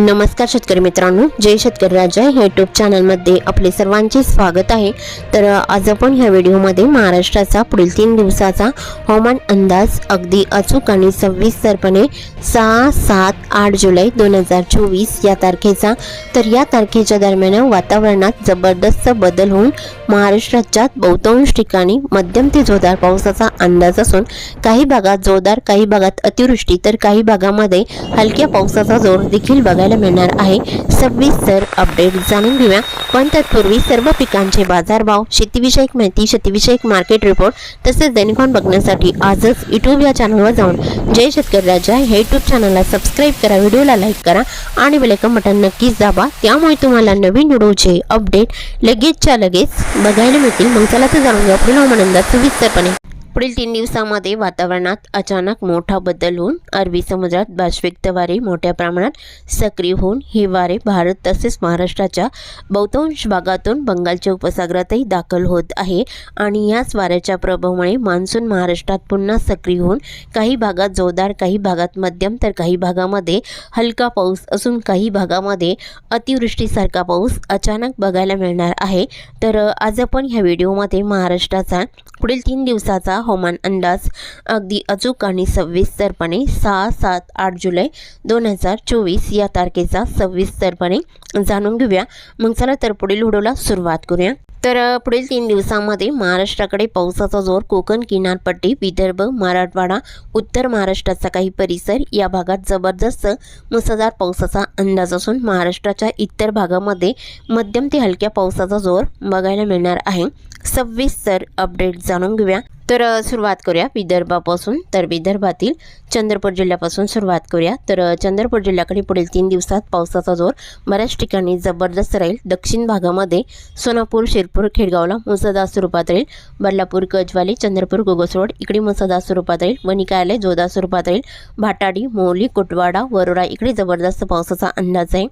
नमस्कार शेतकरी मित्रांनो जय शेतकरी राजा यूट्यूब चॅनलमध्ये आपले सर्वांचे स्वागत आहे. तर आज आपण ह्या व्हिडिओमध्ये महाराष्ट्राचा पुढील तीन दिवसाचा हवामान अंदाज अगदी अचूक आणि सविस्तरपणे सहा सात आठ जुलै दोन हजार चोवीस या तारखेचा. तर या तारखेच्या दरम्यान वातावरणात जबरदस्त बदल होऊन महाराष्ट्राच्या बहुतांश ठिकाणी मध्यम ते जोरदार पावसाचा अंदाज असून काही भागात जोरदार काही भागात अतिवृष्टी तर काही भागामध्ये हलक्या पावसाचा जोर देखील बघायला मिळणार आहे. सविस्तर अपडेट जाणून घेऊया. पण तत्पूर्वी सर्व पिकांचे बाजारभाव शेतीविषयक माहिती शेतीविषयक मार्केट रिपोर्ट तसेच दैनिकॉन बघण्यासाठी आजच यूट्यूब या चॅनलवर जाऊन जय शेतकरी राजा हे यूट्यूब चॅनलला सबस्क्राईब करा व्हिडिओला लाईक करा आणि बेलेकन बटन नक्कीच दाबा. त्यामुळे तुम्हाला नवीन व्हिडिओचे अपडेट लगेचच्या लगेच बघायला मिळतील मग चला तर जाणून घ्या पुढील हवामान अंदाज सविस्तरपणे पुढील तीन दिवसामध्ये वातावरणात अचानक मोठा बदल होऊन अरबी समुद्रात बाष्पिक वारे मोठ्या प्रमाणात सक्रिय होऊन हे वारे भारत तसेच महाराष्ट्राच्या बहुतांश भागातून बंगालच्या उपसागरातही दाखल होत आहे. आणि याच वाऱ्याच्या प्रभावामुळे मान्सून महाराष्ट्रात पुन्हा सक्रिय होऊन काही भागात जोरदार काही भागात मध्यम तर काही भागामध्ये हलका पाऊस असून काही भागामध्ये अतिवृष्टीसारखा पाऊस अचानक बघायला मिळणार आहे. तर आज आपण ह्या व्हिडिओमध्ये महाराष्ट्राचा पुढील तीन दिवसाचा हवामान अंदाज अगदी अचूक आणि सविस्तरपणे सहा सात आठ जुलै दोन हजार चोवीस या तारखेचा सविस्तरपणे जाणून घेऊया. मग चला तर पुढील व्हिडिओला सुरुवात करूया. तर पुढील तीन दिवसामध्ये महाराष्ट्राकडे पावसाचा जोर कोकण किनारपट्टी विदर्भ मराठवाडा उत्तर महाराष्ट्राचा काही परिसर या भागात जबरदस्त मुसळधार पावसाचा अंदाज असून महाराष्ट्राच्या इतर भागामध्ये मध्यम ते हलक्या पावसाचा जोर बघायला मिळणार आहे. सविस्तर अपडेट जाणून घेऊया. तर सुरुवात करूया विदर्भापासून तर विदर्भातील चंद्रपूर जिल्ह्यापासून सुरुवात करूया. तर चंद्रपूर जिल्ह्याकडे पुढील तीन दिवसात पावसाचा जोर बऱ्याच ठिकाणी जबरदस्त राहील. दक्षिण भागामध्ये सोनापूर शिरपूर खेडगावला मुसळधार स्वरूपात राहील. बदलापूर गजवाली चंद्रपूर गोगसरोड इकडे मुसळधार स्वरूपात राहील. वनिकायालय जोरदार स्वरूपात राहील. भाटाडी मोली कुटवाडा वरोरा इकडे जबरदस्त पावसाचा अंदाज आहे.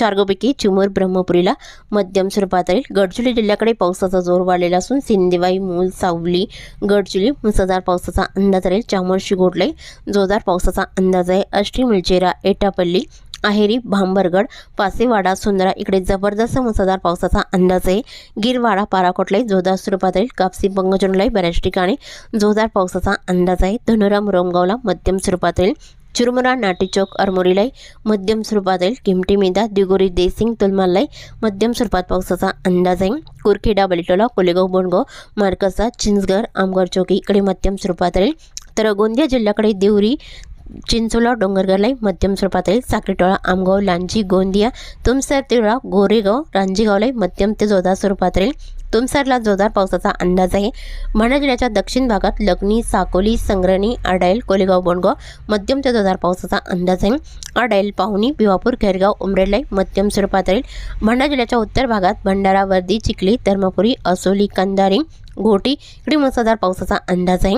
चारगोपैकी चिमूर ब्रह्मपुरीला मध्यम स्वरूपात राहील गडचिरोली जिल्ह्याकडे पावसाचा जोर वाढलेला असून सिंदेवाई मूल सावली गडचिरोली मुसळधार पावसाचा अंदाज राहील. चामोर गोडले जोरदार पावसाचा अंदाज आहे. अष्टी मुलचेरा एटापल्ली आहेरी भांबरगड पासेवाडा सुंदरा इकडे जबरदस्त मुसळधार पावसाचा अंदाज आहे. गिरवाडा पाराकोटलाई जोरदार स्वरूपात राहील कापसी पंगजनलाई बऱ्याच ठिकाणी जोरदार पावसाचा अंदाज आहे. धनुराम रोमगावला मध्यम स्वरूपात राहील चिरमुरा नाटेचौक अरमोरीलाई मध्यम स्वरूपात येईल किमटी मेदा दिगोरी देसिंग तुलमालाई मध्यम स्वरूपात पावसाचा अंदाज आहे. कुरखेडा बलिटोला कोलेगाव बोंडगाव मार्कसा चिंचघर आमगार चौकी इकडे मध्यम स्वरूपात येईल तर गोंदिया जिल्ह्याकडे देवरी चिंचोला डोंगरगरलाई मध्यम स्वरूपात येईल साखरेटोळा आमगाव लांजी गोंदिया तुमसर तिळा गोरेगाव रांजीगावलाई मध्यम ते जोरदार स्वरूपात राहील तुमसरला जोरदार पावसाचा अंदाज आहे. माणा जिल्ह्याच्या दक्षिण भागात लग्नी साकोली संग्रणी आडाईल कोलेगाव बोंडगाव मध्यम ते जोरदार पावसाचा अंदाज आहे. आडाईल पाहुणी भिवापूर खेरगाव उमरेलाई मध्यम स्वरूपात राहील भंडारा जिल्ह्याच्या उत्तर भागात भंडारा वर्दी चिखली धर्मपुरी असोली कंदारी घोटी इकडे मुसळधार पावसाचा अंदाज आहे.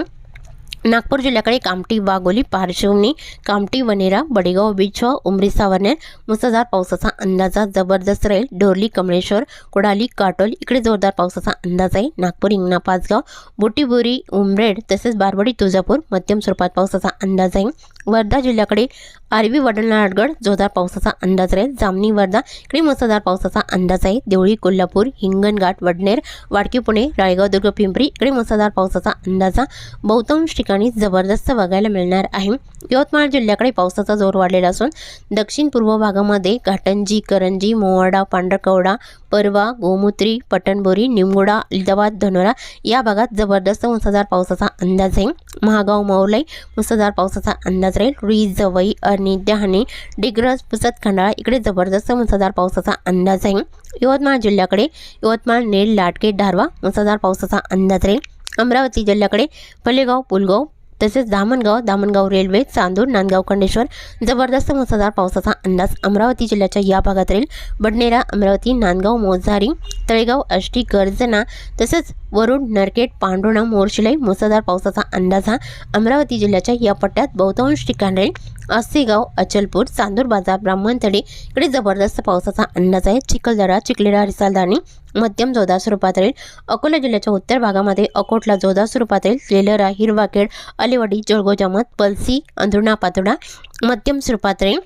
नागपूर जिल्ह्याकडे कामठी वाघोली पारशिवनी कामठी वनेरा बडेगाव बीच उमरी सावरण्यात मुसळधार पावसाचा अंदाजा जबरदस्त राहील डोरली कमळेश्वर कोडाली काटोल इकडे जोरदार पावसाचा अंदाज आहे. नागपूर इंगणा पाचगाव बोटीबोरी उमरेड तसेच बारबडी तुळजापूर मध्यम स्वरूपात पावसाचा अंदाज आहे. वर्धा जिल्ह्याकडे आरवी वडलनाडगड जोरदार पावसाचा अंदाज राहील. जामनी वर्धा इकडे मुसळधार पावसाचा अंदाज आहे. देवळी कोल्हापूर हिंगणघाट वडनेर वाडकी पुणे राळेगाव दुर्ग पिंपरी इकडे मुसळधार पावसाचा अंदाज बहुतांश ठिकाणी जबरदस्त बघायला मिळणार आहे. यवतमाळ जिल्ह्याकडे पावसाचा जोर वाढलेला असून दक्षिण पूर्व भागामध्ये घाटंजी करंजी मोवाडा पांढरकवडा परवा गोमूत्री पटणबोरी निमगुडा अलिदाबाद धनोरा या भागात जबरदस्त मुसळधार पावसाचा अंदाज आहे. महागाव मौलाई मुसळधार पावसाचा अंदाज राहील रुई जवई आणि डहाणे डिग्रज पुसत खंडाळा इकडे जबरदस्त मुसळधार पावसाचा अंदाज आहे. यवतमाळ जिल्ह्याकडे यवतमाळ नेल लाटके धारवा मुसळधार पावसाचा अंदाज राहील अमरावती जिल्ह्याकडे पलेगाव पुलगाव तसेच दामणगाव दामणगाव रेल्वे चांदूर नांदगाव खंडेश्वर जबरदस्त मुसळधार पावसाचा अंदाज अमरावती जिल्ह्याच्या या भागात राहील. बडनेरा अमरावती नांदगाव मोजारी तळेगाव आष्टी गर्जना तसेच वरुड नरकेट पांडुणा मोर्शिलाई मुसळधार पावसाचा अंदाज हा अमरावती जिल्ह्याच्या या पट्ट्यात बहुतांश ठिकाणी आसेगाव अचलपूर चांदूर बाजार ब्राह्मणतडी इकडे जबरदस्त पावसाचा अंदाज आहे. चिखलदरा चिखलेरा रिसालदानी मध्यम जोरदार स्वरूपात राहील. अकोला जिल्ह्याच्या उत्तर भागामध्ये अकोटला जोरदार स्वरूपात राहील. लेलरा हिरवाखेड अलिवडी जळगाव पलसी अंधुणा पातुडा मध्यम स्वरूपात राहील.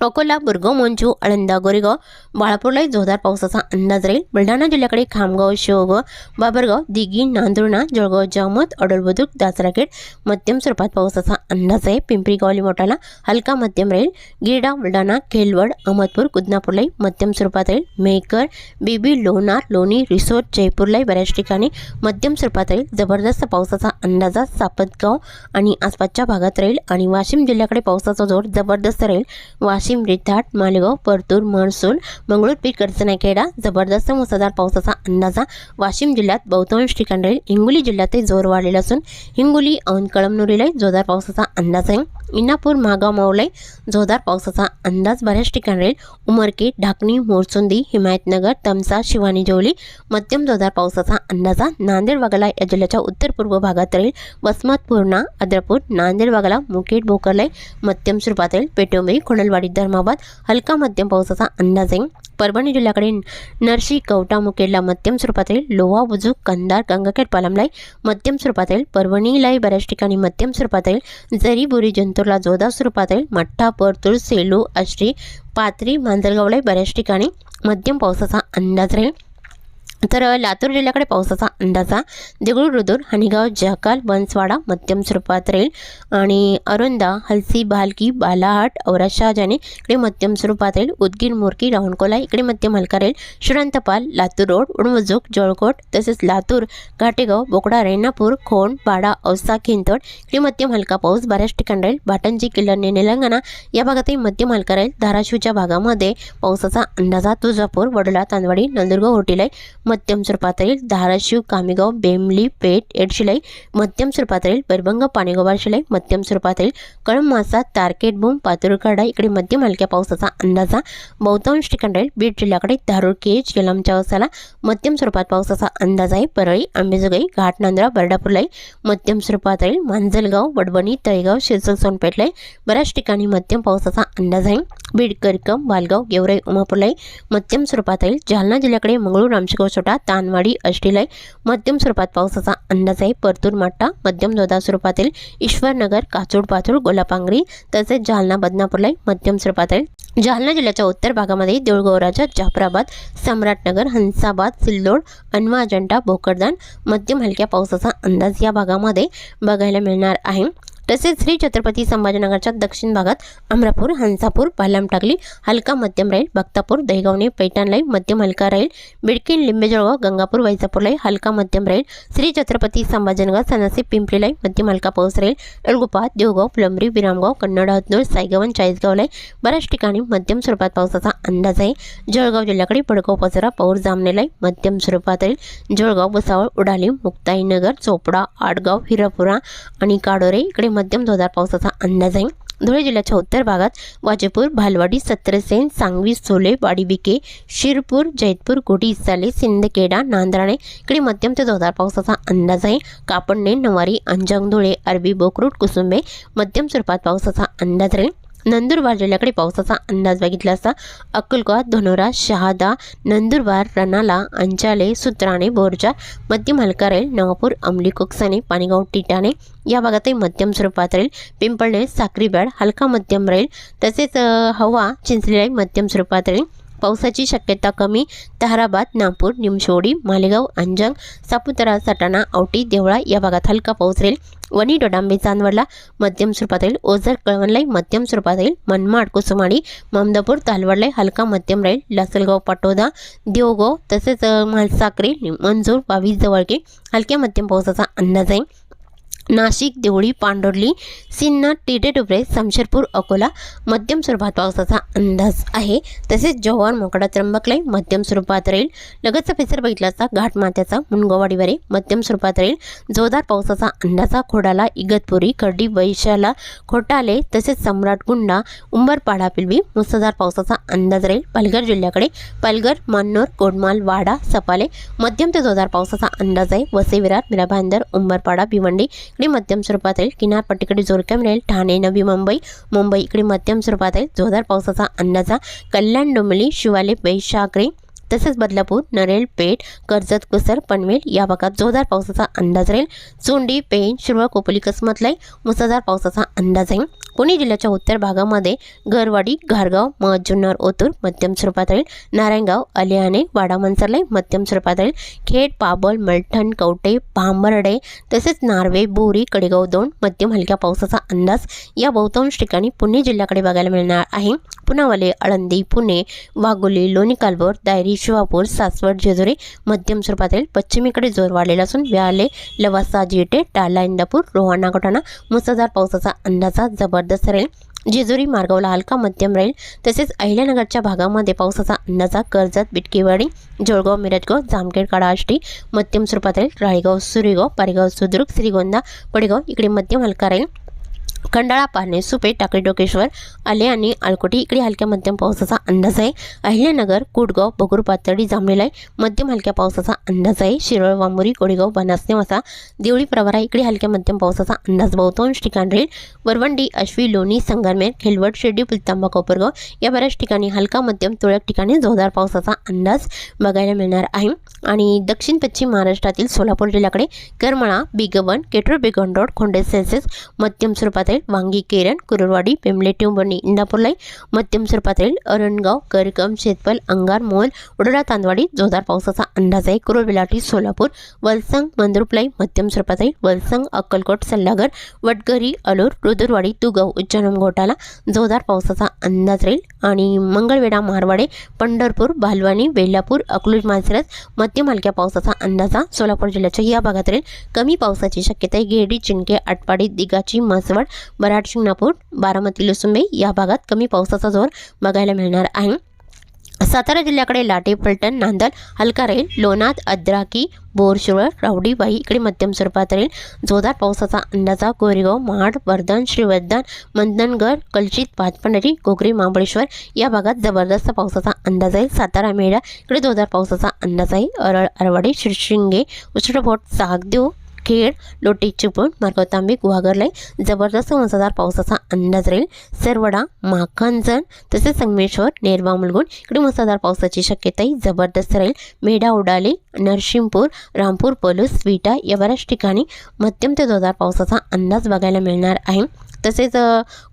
अकोला बुरगाव मंचू आळंदा गोरेगाव बाळापूरलाही जोरदार पावसाचा अंदाज राहील. बुलढाणा जिल्ह्याकडे खामगाव शिवगाव बाबरगाव दिघी नांदुर्णा जळगाव जामोद अडोलबुद्रुक दासराखेड मध्यम स्वरूपात पावसाचा अंदाज आहे. पिंपरी गावली मोठाला हलका मध्यम राहील. गिरडा बुलढाणा खेलवड अहमदपूर कुदनापूरलाही मध्यम स्वरूपात राहील. मेहकर बीबी लोणार लोणी रिसोर्ट जयपूरलाही बऱ्याच ठिकाणी मध्यम स्वरूपात राहील. जबरदस्त पावसाचा अंदाजा सापतगाव आणि आसपासच्या भागात राहील. आणि वाशिम जिल्ह्याकडे पावसाचा जोर जबरदस्त राहील. वाशिम रिताट मालेगाव परतूर महसूल मंगळूर पीठ जबरदस्त मुसळधार पावसाचा अंदाजा. वाशिम जिल्ह्यात बहुतांश ठिकाणी हिंगोली जिल्ह्यातही जोर वाढलेला असून हिंगोली औंध कळमनुरीलाही जोरदार पावसाचा अंदाज आहे. मिनापूर मागाव जोरदार पावसाचा अंदाज बऱ्याच ठिकाणी राहील. उमरके ढाकणी मोरचुंदी हिमायतनगर तमसा शिवानी जवली मध्यम जोरदार पावसाचा अंदाजा नांदेड वागला या जिल्ह्याच्या उत्तर पूर्व भागात राहील. वसमत पूर्णा अद्रपूर नांदेड वागला मुखेड भोकरलाई मध्यम स्वरूपात राहील. पेटोंबई खोडलवाडी धर्माबाद हलका मध्यम पावसाचा अंदाज आहे. परभणी जिल्ह्याकडे नरशी कवटा मुकेडला मध्यम स्वरूपात राहील. लोहा बुजुक कंदार गंगाखेड पालमलाई मध्यम स्वरूपात राहील. परभणीलाही बऱ्याच ठिकाणी मध्यम स्वरूपात राहील. जरी बुरी लातूरला जोरदार स्वरूपात राहील मठ्ठा परतूर सेलू आष्टी पाथरी मांजरगावला बऱ्याच ठिकाणी मध्यम पावसाचा अंदाज राहील तर लातूर जिल्ह्याकडे पावसाचा अंदाजा देगळूर रुदूर हनिगाव जकाल बनसवाडा मध्यम स्वरूपात राहील आणि अरुंदा हलसी भालकी बालाहाट औरा शहाजाने इकडे मध्यम स्वरूपात राहील उदगीर मोरकी रावणकोला इकडे मध्यम हलका राहील श्रीरंतपाल लातूर रोड उडमजुक जळकोट तसेच लातूर घाटेगाव बोकडा रेणापूर खोंड पाडा औसा खिंतोड इकडे मध्यम हलका पाऊस. बऱ्याच ठिकाणी राहील भाटंजी किल्ल्याने तेलंगणा या भागातही मध्यम हलका राहील धाराशिवच्या भागामध्ये पावसाचा अंदाजा तुळजापूर वडोला तांदवाडी नंदुरगाव होटीलाई मध्यम स्वरूपात राहील धाराशिव कामेगाव बेमली पेठ एडशिलाई मध्यम स्वरूपात राहील परभंग पाणेगाव बारशिलाई मध्यम स्वरूपात राहील कळमासा तारकेट बूम पातुरकाडा इकडे मध्यम हलक्या पावसाचा अंदाजा बहुतांश ठिकाण राहील बीड जिल्ह्याकडे धारूर केज गेलामच्या वसाला मध्यम स्वरूपात पावसाचा अंदाज आहे. परळी आंबेजोगाई घाटनांद्रा बर्डापूरलाई मध्यम स्वरूपात राहील मांजलगाव वडवणी तळेगाव शिरसल सोनपेठलाई बऱ्याच ठिकाणी मध्यम पावसाचा अंदाज आहे. बीड करकम बालगाव गेवराई उमापूरलाई मध्यम स्वरूपात राहील जालना जिल्ह्याकडे मंगळूर रामशिगाव छोटा तानवाडी अष्टीलय मध्यम स्वरूपात पावसाचा अंदाज आहे. परतूर माट्टा मध्यम जोरदार स्वरूपातील ईश्वरनगर काचूड पाचूड गोलापांगरी तसेच जालना बदनापूरलाई मध्यम स्वरूपात आहे. जालना जिल्ह्याच्या उत्तर भागामध्ये देऊळगौराच्या जाफराबाद सम्राटनगर हंसाबाद सिल्लोड अनवा अजंठा भोकरदान मध्यम हलक्या पावसाचा अंदाज या भागामध्ये बघायला मिळणार आहे. तसेच श्री छत्रपती संभाजीनगरच्या दक्षिण भागात अमरापूर हंसापूर पालम टाकली हलका मध्यम राहील बक्तापूर दहीगावणे पैठणलाई मध्यम हलका राहील बिडकीन लिंबेजळगाव गंगापूर वैजापूरलाई हलका मध्यम राहील श्री छत्रपती संभाजीनगर सनासी पिंपरीलाई मध्यम हलका पाऊस राहील एळगुपा देवगाव फुलंब्री विरामगाव कन्नड हतनूर सायगावन चाळीसगावलाई बऱ्याच ठिकाणी मध्यम स्वरूपात पावसाचा अंदाज आहे. जळगाव जिल्ह्याकडे पडगाव पसरा पौर जामनेलाई मध्यम स्वरूपात राहील जळगाव भुसावळ उडाली मुक्ताईनगर चोपडा आडगाव हिरापुरा आणि काडोरे इकडे मध्यम जोरदार पावसाचा अंदाज आहे. धुळे जिल्ह्याच्या उत्तर भागात वाजेपूर भालवाडी सत्रसेन सांगवी सोले वाडीबिके शिरपूर जैतपूर गोडी साले सिंदखेडा नांदराणे इकडे मध्यम ते जोरदार पावसाचा अंदाज आहे. कापडणे नवारी अंजंग धुळे अरबी बोकरूट कुसुंबे मध्यम स्वरूपात पावसाचा अंदाज राहील. नंदुरबार जिल्ह्याकडे पावसाचा अंदाज बघितला असता अक्कलकोट धनोरा शहादा नंदुरबार रनाला अंचाले सुत्राणे बोरजा मध्यम हलका राहील नवापूर अमली कोकसाने पाणीगाव टिटाणे या भागातही मध्यम स्वरूपात राहील पिंपळणे साखरीबॅड हलका मध्यम राहील तसेच हवा चिंचलेली मध्यम स्वरूपात राहील पावसाची शक्यता कमी ताहराबाद नागपूर निमशोडी मालेगाव अंजंग सापुतारा सटाणा औटी देवळा या भागात हलका पाऊस राहील. वणी डोडांबे चांदवडला मध्यम स्वरूपात राहील. ओझर कळवणलाई मध्यम स्वरूपात राहील. मनमाड कुसुमाडी ममदापूर तालवडलाई हलका मध्यम राहील. लासलगाव पाटोदा देवगाव तसेच अ, म्हालसाकरे मंजूर बावीस जवळके हलक्या मध्यम पावसाचा अंदाज आहे. नाशिक देवळी पांडोर्ली सिन्नर टिटेटुबरे समशेरपूर अकोला मध्यम स्वरूपात पावसाचा अंदाज आहे. तसेच जव्हार मोकडा त्र्यंबकलाई मध्यम स्वरूपात राहील. लगतचा पेसर बघितला असता घाट मात्याचा मुनगोवाडीवरे मध्यम स्वरूपात राहील. जोरदार पावसाचा अंदाजा खोडाला इगतपुरी खर्डी वैशाला खोटाले तसेच सम्राटगुंडा उंबरपाडा पिलवी मुसळधार पावसाचा अंदाज राहील. पालघर जिल्ह्याकडे पालघर मान्नोर कोडमाल वाडा सपाले मध्यम ते जोरदार पावसाचा अंदाज आहे. वसे विरार मिराभांदर उंबरपाडा भिवंडी इकडे मध्यम स्वरूपात राहील किनारपट्टीकडे जोरकम राहील ठाणे नवी मुंबई मुंबई इकडे मध्यम स्वरूपात आहे जोरदार पावसाचा अंदाजा कल्याण डोंबली शिवाले बैशाकरे तसेच बदलापूर नरेल पेठ कर्जत कुसर पनवेल या भागात जोरदार पावसाचा अंदाज राहील. चोंडी पेण शिरवळ कोपली कसमतलाई मुसळधार पावसाचा अंदाज आहे पुणे जिल्ह्याच्या उत्तर भागामध्ये गरवाडी घारगाव मध जुन्नर ओतूर मध्यम स्वरूपात राहील. नारायणगाव अलियाणे वाडा मनसरलाई मध्यम स्वरूपात राहील. खेड पाबल मलठण कवटे भांबर्डे तसेच नार्वे बोरी कडेगाव दोन मध्यम हलक्या पावसाचा अंदाज या बहुतांश ठिकाणी पुणे जिल्ह्याकडे बघायला मिळणार आहे. पुनावाले आळंदी पुणे वाघोली लोणी कालभोर दायरी शिवापूर सासवड जेजुरी मध्यम स्वरूपातील पश्चिमेकडे जोर वाढलेला असून व्याले लवासा जेटे टाला इंदापूर रोहाणा गोठाणा मुसळधार पावसाचा अंदाजा जबरदस्त राहील. जेजुरी मार्गावला हलका मध्यम राहील. तसेच अहिल्यानगरच्या भागामध्ये पावसाचा अंदाजा कर्जत बिटकीवाडी जोळगाव मिरजगाव जामखेड काडाष्टी मध्यम स्वरूपात राहील राळेगाव सुरेगाव पारेगाव सुद्रुक श्रीगोंदा पडेगाव इकडे मध्यम हलका राहील. खंडाळा पारणे सुपे टाकळी डोकेश्वर आले आणि आलकोटी इकडे हलक्या मध्यम पावसाचा अंदाज आहे. अहिल्यानगर कुडगाव बगूर पातळी जांभलेला मध्यम हलक्या पावसाचा अंदाज आहे. शिरोळ वामुरी कोळीगाव बनासने वसा देवळी प्रवारा इकडे हलक्या मध्यम पावसाचा अंदाज बहुतांश ठिकाण राहील. वरवंडी अश्वी लोणी संगरमेर खेलवड शिर्डी पुलतांबा कोपरगाव या बऱ्याच ठिकाणी हलका मध्यम तुरळक ठिकाणी जोरदार पावसाचा अंदाज बघायला मिळणार आहे. आणि दक्षिण पश्चिम महाराष्ट्रातील सोलापूर जिल्ह्याकडे करमळा बिगवन केटूर बेगन रोड खोंडे सेन्सेस मध्यम स्वरूपात राहील वांगी केरन कुरुरवाडी पेंबले इंदापूरलाई मध्यम स्वरूपात राहील अरणगाव करकम शेतपल अंगार मोल उडडा तांदवाडी जोरदार पावसाचा अंदाज आहे कुरुर बिलाटी सोलापूर वलसंग मंद्रुपलाई मध्यम स्वरूपात राहील वलसंग अक्कलकोट सल्लागर वडगरी अलूर रुदुरवाडी तुगाव उज्जैन घोटाला जोरदार पावसाचा अंदाज राहील आणि मंगळवेढा मारवाडे पंढरपूर भालवानी बेलापूर अकलूज माळशिरस मध्यम हलक्या पावसाचा अंदाजा सोलापूर जिल्ह्याच्या या भागात राहील कमी पावसाची शक्यता आहे गेडी चिंके आटपाडी दिगाची म्हसवड मराठ शिंगणापूर बारामती लुसुंबे या भागात कमी पावसाचा जोर बघायला मिळणार आहे. सातारा जिल्ह्याकडे लाटे फलटण नांदल हलका राहील लोणाद अद्राकी बोरशिवळ रावडीबाई इकडे मध्यम स्वरूपात राहील जोरदार पावसाचा अंदाजा कोरेगाव महाड वर्धन श्रीवर्धन मंदनगड कलचित पाचपंढरी गोगरी महाबळेश्वर या भागात जबरदस्त पावसाचा अंदाज आहे. सातारा मेळा इकडे जोरदार पावसाचा अंदाज आहे. अरळ अरवाडी शिरशिंगे उचडभोट सागदेव खेड लोटे चिपळूण मार्गाव तांबे गुहागरलाई जबरदस्त मुसळधार पावसाचा अंदाज राहील. सरवडा माखणजण तसेच संगमेश्वर नेरवा मुलगुण इकडे मुसळधार पावसाची शक्यताही जबरदस्त राहील. मेढा उडाले नरसिंहपूर रामपूर पलूस विटा या बऱ्याच ठिकाणी मध्यम ते जोरदार पावसाचा अंदाज बघायला मिळणार आहे. तसेच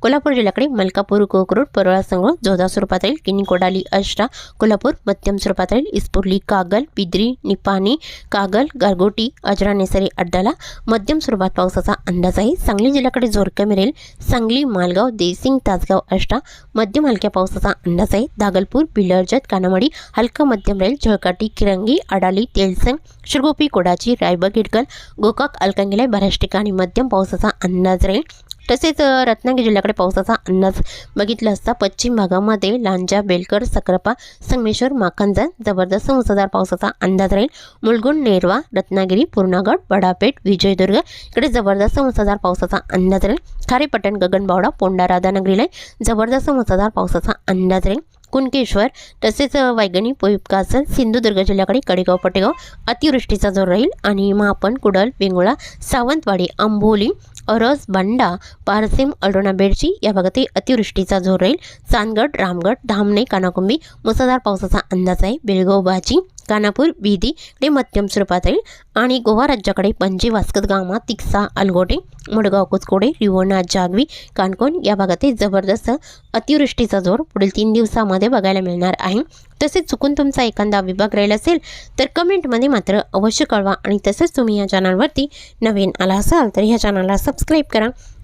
कोल्हापूर जिल्ह्याकडे मलकापूर कोकरूड परोळा संघ जोधा स्वरूपात राहील. किनी कोडाली अष्टा कोल्हापूर मध्यम स्वरूपात राहील. इस्पुर्ली कागल बिद्री निपाणी कागल गारगोटी अजरा नेसरी अड्डाला मध्यम स्वरूपात पावसाचा अंदाज आहे. सांगली जिल्ह्याकडे जोर कमी राहील. सांगली मालगाव देसिंग तासगाव अष्टा मध्यम हलक्या पावसाचा अंदाज आहे. दागलपूर बिलर्जत कानामडी हलका मध्यम राहील. झळकाटी किरंगी अडाली तेलसंग शिरगोपी कोडाची रायबग हिडकल गोकाक अलकंगेला बऱ्याच ठिकाणी मध्यम पावसाचा अंदाज राहील. तसेच रत्नागिरी जिल्ह्याकडे पावसाचा अंदाज बघितला असता पश्चिम भागामध्ये लांजा बेलकर सक्रपा संगमेश्वर माखंजन जबरदस्त मुसळधार पावसाचा अंदाज राहील. मुलगुण नेरवा रत्नागिरी पूर्णागड बडापेठ विजयदुर्ग इकडे जबरदस्त मुसळधार पावसाचा अंदाज राहील. खारेपट्टण गगनबावडा पोंडा राधानगरीला जबरदस्त मुसळधार पावसाचा अंदाज राहील. कुणकेश्वर तसेच वैगणी पोईपकासन सिंधुदुर्ग जिल्ह्याकडे कडेगाव पटेगाव अतिवृष्टीचा जोर राहील. आणि महापण कुडल वेंगुळा सावंतवाडी आंबोली अरस बंडा पारसिम अडोणा बेडची या भागातही अतिवृष्टीचा जोर राहील. चांदगड रामगड धामणे कानाकुंबी मुसळधार पावसाचा अंदाज आहे. बेळगाव बाजी कानापूर बीदी ते मध्यम स्वरूपात येईल आणि गोवा राज्याकडे पणजी वास्कत गामा तिक्सा अलगोटे मुडगाव कुचकोडे रिवोना जागवी कानकोण या भागातील जबरदस्त अतिवृष्टीचा जोर पुढील तीन दिवसामध्ये बघायला मिळणार आहे. तसेच चुकून तुमचा एखादा विभाग राहील असेल तर कमेंटमध्ये मात्र अवश्य कळवा आणि तसेच तुम्ही या चॅनलवरती नवीन आला असाल तर ह्या चॅनलला सबस्क्राईब करा.